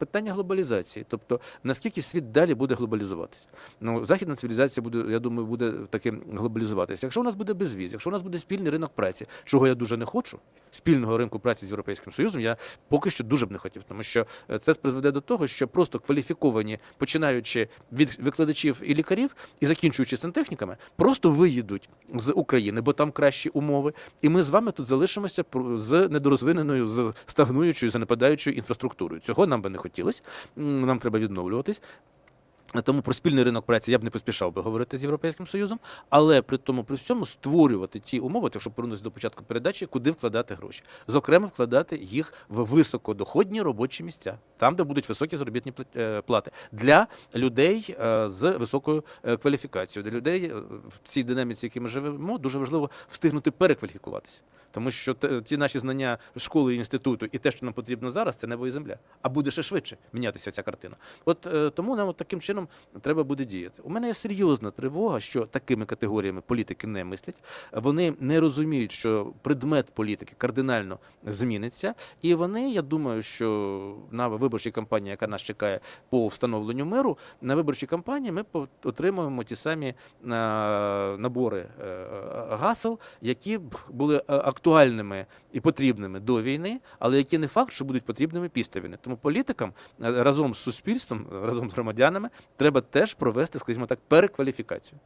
Питання глобалізації, тобто наскільки світ далі буде глобалізуватися. Ну, західна цивілізація буде, я думаю, буде таким глобалізуватися. Якщо у нас буде безвіз, якщо у нас буде спільний ринок праці, чого я дуже не хочу, спільного ринку праці з Європейським Союзом, я поки що дуже б не хотів, тому що е, це призведе до того, що просто кваліфіковані, починаючи від викладачів і лікарів і закінчуючи сантехніками, просто виїдуть з України, бо там кращі умови, і ми з вами тут залишимося з недорозвиненою, з стагнуючою, занепадаючою інфраструктурою. Цього нам би не хотілося. Нам треба відновлюватись. Тому про спільний ринок праці я б не поспішав би говорити з Європейським Союзом, але при тому при всьому створювати ті умови, якщо повернутися до початку передачі, куди вкладати гроші. Зокрема, вкладати їх в високодоходні робочі місця, там, де будуть високі заробітні е, плати для людей е, з високою е, кваліфікацією. Для людей в цій динаміці, в якій ми живемо, дуже важливо встигнути перекваліфікуватися. Тому що ті наші знання школи і інституту і те, що нам потрібно зараз, це небо і земля. А буде ще швидше мінятися ця картина. От тому нам от таким чином треба буде діяти. У мене є серйозна тривога, що такими категоріями політики не мислять. Вони не розуміють, що предмет політики кардинально зміниться, і вони, я думаю, що на виборчій кампанії, яка нас чекає по встановленню миру, на виборчій кампанії ми отримуємо ті самі е, набори е, гасел, які б були е, актуальними і потрібними до війни, але які не факт, що будуть потрібними після війни. Тому політикам е, разом з суспільством, разом з громадянами, треба теж провести, скажімо так, перекваліфікацію.